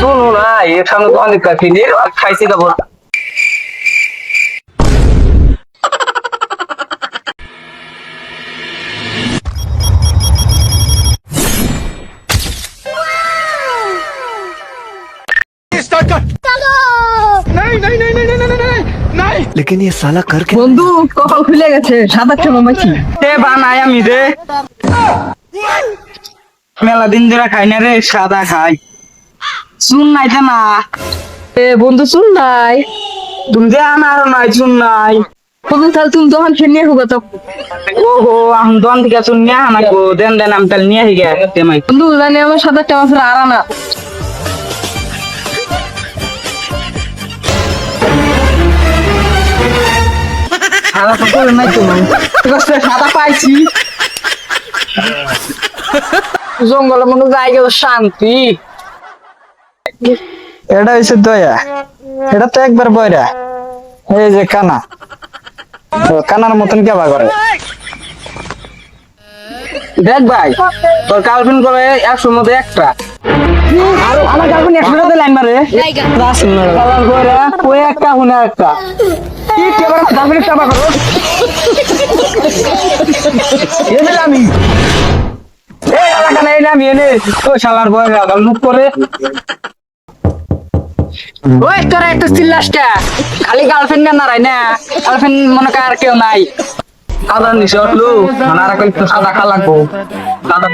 শোনো না এর সামনে তো অনেক কাছে খাইছি খাবো लेकिन ये साला कर क्या বন্ধু কপাল খুলে গেছে সাদা চামা মাছি তে বানাই আমি রে মেলা দিন ধরে খাই না রে সাদা খাই। চুন নাই তো না। এ বন্ধু শুন নাই। তুমি যে আমার নাই চুন নাই। বন্ধু তাহলে তুমি দোকান খেয়ে নিয়ে হোক তো। ওহো আমি দোকান থেকে চুন নিয়ে আনাই গো। দেন দেন আমি তাহলে নিয়ে হিগে বন্ধু জানি আমার সাদা ছাড়া আর না। সাদা তো করে নাই আছে সাদা পাইছি। জঙ্গলের মধ্যে যাই গেল শান্তি। এটা হয়েছে দয়া। এটা তো একবার বয়রা এই যে কানা। কানার মতন কেবা করে। দেখ ভাই তোর গার্লফ্রেন্ড করে একশোর মধ্যে একটা। আর আমার গার্লফ্রেন্ড একশোর মধ্যে লাইন মারে। ওই একটা হুনে একটা। কি কেবার গার্লফ্রেন্ড চাপা করো? আমি। এনে করে। ওই, তোরা একটু চিল্লাসটা খালি গার্লফ্রেন্ড না না? গার্লফ্রেন্ড মনে কর আর কেউ নাই। সাদা নিছে অটলু। মানে আর সাদা খা সাদা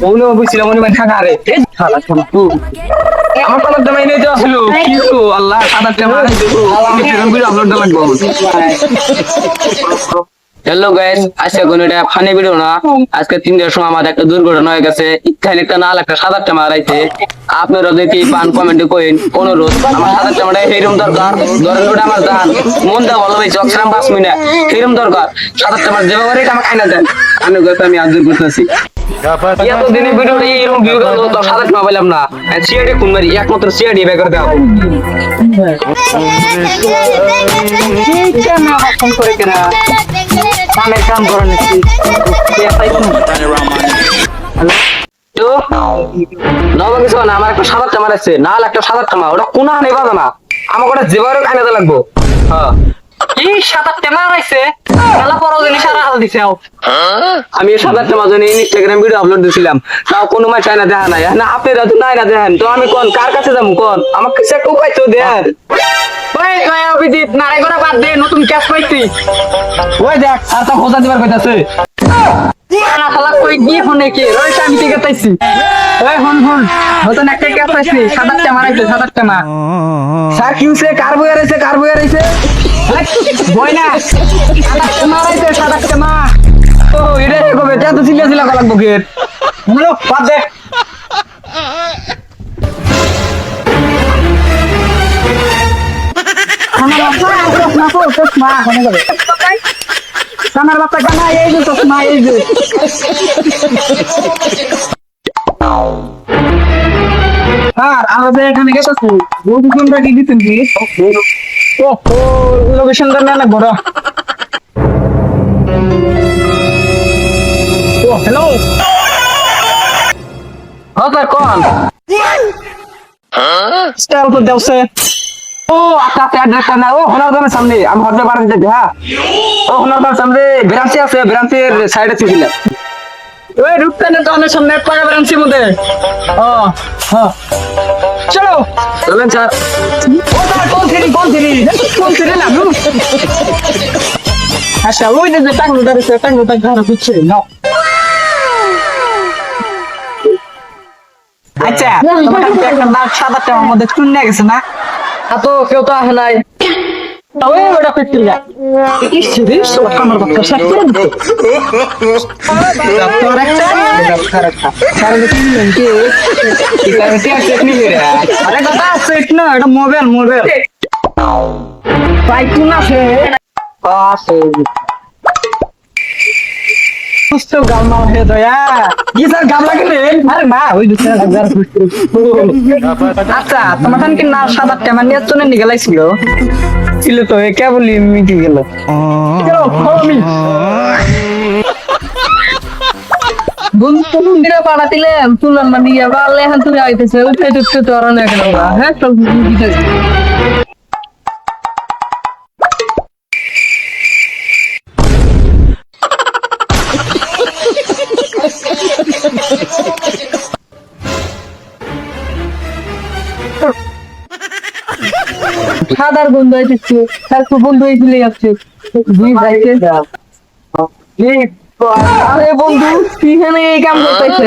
মনে বুঝছিলাম মনে রে। সাদা খানা আমার কালার দামাই নিতে আসলো কি তো আল্লাহ সাদা টাকা দেবো আমি করে আপলোড লাগবো হ্যালো গাইস আজকে না। সময় আমাদের একটা দুর্ঘটনা হয়ে গেছে। একটা আপনারা যদি পান কমেন্টে কইন, অনুরোধ, আমার সাদা টাকাটা এইরকম দরকার। ধরেন আমার দান, মন দা ভালো হয়েছে অক্সরাম পাঁচ মিনিট। এইরকম দরকার। সাদা টাকা যেভাবে আমার দেন। আমি গেছে আমি করতেছি। এতদিনে ভিডিওটা এইরকম ভিউ গেল তো সাদা টাকা পাইলাম না। সিআইডি খুন মারি একমাত্র সিআইডি বের করে আমার ফোন করে কেনা কামের কাম করে নিচ্ছি তো নবা কিছু না আমার একটা আছে নাল একটা ওটা কোন নেই বাজা না। আমার ওটা খাইতে লাগবো। হ্যাঁ কি সাদা টেমা রাইছে দিছে আমি টেমা ইনস্টাগ্রাম ভিডিও আপলোড দিছিলাম। তাও কোনো মাই না দেখা নাই। না তো নাই না দেখেন। তো আমি কোন, কার কাছে যাব কোন? আমাকে কিছু একটা উপায় তো দেন অভিজিৎ বাদ দে, নতুন ক্যাশ পাইছি ওই দেখ, আর খোঁজা দিবার কইতাছে। কে কার বই না সাদা টেমা রইছে ও এটা কবে তে তো চিল্লা চিল্লা লাগবো গেট বলো বাদ দে কানার বাচ্চা কানা এই যে চশমা এই যে আর আমাদের এখানে গেছে কি দিতেন কি? ও ও লোকেশনটা না না বড় ও হ্যালো হ্যাঁ স্যার কোন স্টাইল তো দেওছে ও আচ্ছা আচ্ছা অ্যাড্রেসটা না ও হোনার দোকানের সামনে আমি হজে বাড়ি যেতে হ্যাঁ ও হোনার দোকানের সামনে ব্রাঞ্চি আছে ব্রাঞ্চের সাইডে ছিল ওই রূপকানের দোকানের সামনে এক পাকা ব্রাঞ্চির মধ্যে ও হ্যাঁ চলো। চলেন স্যার। কোন থ্রি কোন থ্রি কোন থ্রি না। আচ্ছা ওই যে টাকলো দাঁড়িয়েছে টাকলো টাক বুঝছে নাও। আচ্ছা তোমার একটা নাক সাদা টাকার মধ্যে চুন নিয়ে গেছে না? তো কেউ তো আসে নাই। ওই ওটা ফিরতে যা কি সিরিজ তো আমার বাচ্চা শেষ করে দিতে তোর একটা ডাক্তার একটা দেখি কি কি করে কি আছে নি রে আরে দাদা সেট না এটা মোবাইল মোবাইল তুই না সে আছে সুস্থ গালমাল হয়ে দয়া। জি স্যার গামলা কিনলেন আরে মা, ওই দুটা হাজার আচ্ছা তোমার কি না সাদা টেমান নিয়ে তো, এ কেবলই মিটি সাদার বন্ধু আইতেছে তারপর বন্ধু এই চলে যাচ্ছে। দুই আরে বন্ধু তুই এখানে এই কাম করতেছে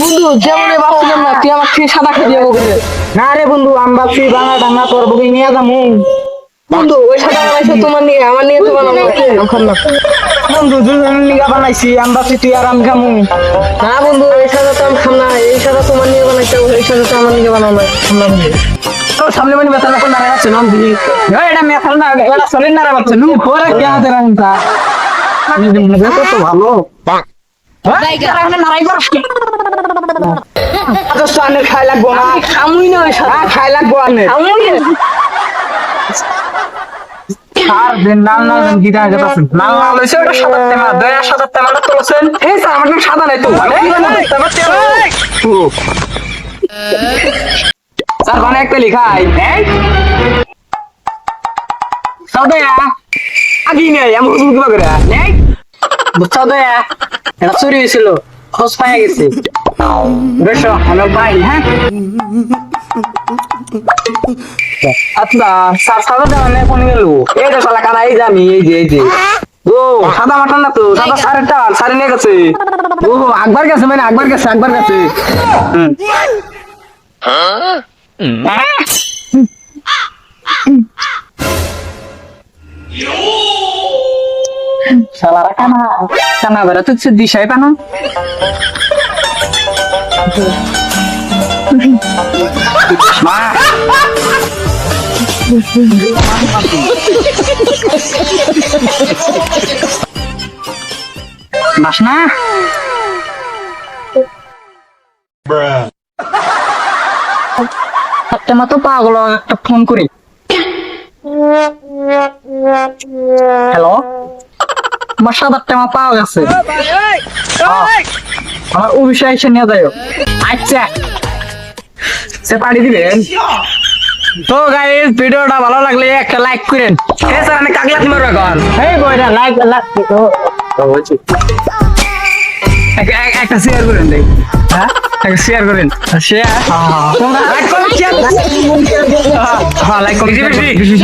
বন্ধু যেমন ভাবছিলাম না তুই আমার থেকে সাদা খেয়ে যাব না রে বন্ধু আমি ভাবছি বাংলা ডাঙ্গা তোর বুকে নিয়ে যাব? বন্ধু ওই সাদা বানাইছো তোমার নিয়ে আমার নিয়ে তো না। বন্ধু দুজন নিগা বানাইছি আমি ভাবছি তুই আর আমি খামু। না বন্ধু এই সাদা তো আমি খাম না এই সাদা তোমার নিয়ে বানাইছো এই সাদা তো আমার নিয়ে খাম না বন্ধু। তোর সামনে মানে মেথাল না না আছে নাম দিই এটা মেথাল না এটা সলিন না পরে কি হাতে তো ভালো আচ্ছা খাই লাগবো না খামুই না সাদা হ্যাঁ, খাই লাগবো আনে আর দিন নাল নাল গিটা গেছে নাল নাল হইছে ওটা সাদা তেমা দয়া সাদা তেমাটা তোলছেন এই স্যার আমার সাদা নাই তো স্যার মানে একটা লিখাই। এই সাদয়া আগি নেই আমি হুজুর কিবা করে। নেই বুঝছ দয়া এটা চুরি হয়েছিল খোঁজ পাই গেছে। বেশ হ্যালো ভাই হ্যাঁ? আচ্ছা সার সাদা জানে কোন গেল? এই যে শালা কানা এই যে আমি এই যে এই যে। ও সাদা মাটন না তো সাদা সাড়ে টান সাড়ে নিয়ে গেছে। ও আকবার গেছে মানে আকবার গেছে আকবার গেছে। হুম। শালারা কানা কানা বেড়া তো দিশাই পানো। মা। বাসনা? একটা মতো পাগল একটা ফোন করি। হ্যালো আমার সাত আটটা আমার পাওয়া গেছে। আমার অভিষেক এসে নিয়ে যাও আচ্ছা। সে পাড়ি দিবেন। তো গাইস ভিডিওটা ভালো লাগলে একটা লাইক করেন। হ্যাঁ স্যার আমি কাগলাত মারবো এখন। এই বইটা লাইক লাইক একটা শেয়ার করেন দেখ। হ্যাঁ? শেয়ার করেন। শেয়ার লাইক করো শেয়ার হ্যাঁ লাইক করো বেশি। বেশি